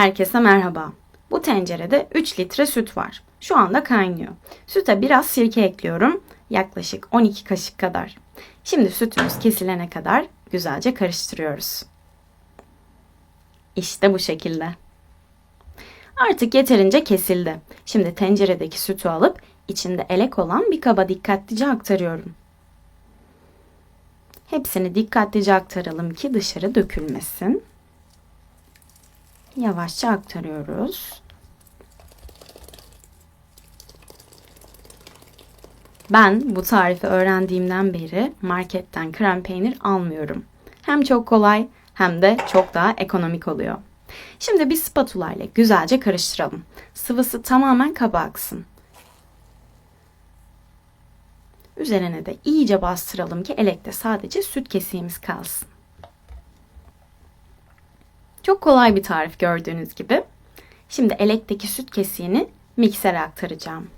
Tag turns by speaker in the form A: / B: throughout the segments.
A: Herkese merhaba. Bu tencerede 3 litre süt var. Şu anda kaynıyor. Süte biraz sirke ekliyorum. Yaklaşık 12 kaşık kadar. Şimdi sütümüz kesilene kadar güzelce karıştırıyoruz. İşte bu şekilde. Artık yeterince kesildi. Şimdi tenceredeki sütü alıp içinde elek olan bir kaba dikkatlice aktarıyorum. Hepsini dikkatlice aktaralım ki dışarı dökülmesin. Yavaşça aktarıyoruz. Ben bu tarifi öğrendiğimden beri marketten krem peynir almıyorum. Hem çok kolay hem de çok daha ekonomik oluyor. Şimdi bir spatula ile güzelce karıştıralım. Sıvısı tamamen kaba. Üzerine de iyice bastıralım ki elekte sadece süt kesiğimiz kalsın. Çok kolay bir tarif gördüğünüz gibi. Şimdi elekteki süt kesiğini miksere aktaracağım.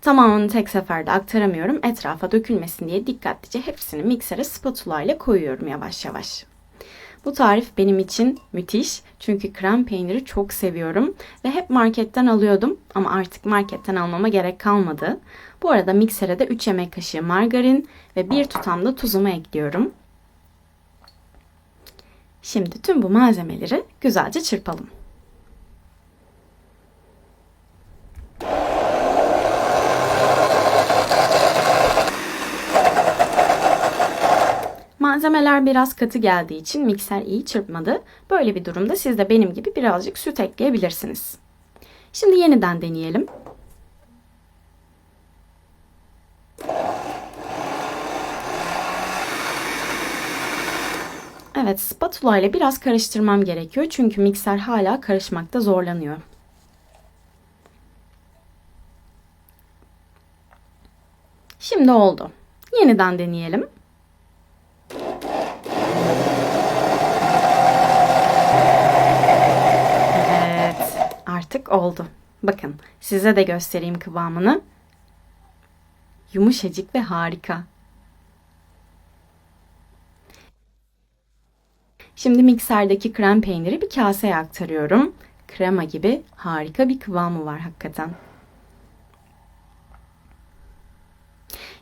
A: Tamamını tek seferde aktaramıyorum. Etrafa dökülmesin diye dikkatlice hepsini miksere spatula ile koyuyorum yavaş yavaş. Bu tarif benim için müthiş. Çünkü krem peyniri çok seviyorum ve hep marketten alıyordum ama artık marketten almama gerek kalmadı. Bu arada miksere de 3 yemek kaşığı margarin ve 1 tutam da tuzumu ekliyorum. Şimdi tüm bu malzemeleri güzelce çırpalım. Malzemeler biraz katı geldiği için mikser iyi çırpmadı. Böyle bir durumda siz de benim gibi birazcık süt ekleyebilirsiniz. Şimdi yeniden deneyelim. Evet, spatula ile biraz karıştırmam gerekiyor çünkü mikser hala karışmakta zorlanıyor. Şimdi oldu. Yeniden deneyelim. Evet, artık oldu. Bakın, size de göstereyim kıvamını. Yumuşacık ve harika. Şimdi mikserdeki krem peyniri bir kaseye aktarıyorum. Krema gibi harika bir kıvamı var hakikaten.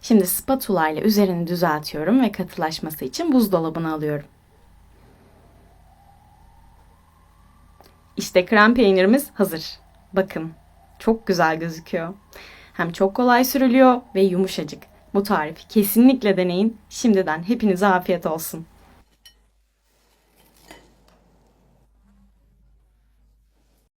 A: Şimdi spatula ile üzerini düzeltiyorum ve katılaşması için buzdolabına alıyorum. İşte krem peynirimiz hazır. Bakın çok güzel gözüküyor. Hem çok kolay sürülüyor ve yumuşacık. Bu tarifi kesinlikle deneyin. Şimdiden hepinize afiyet olsun.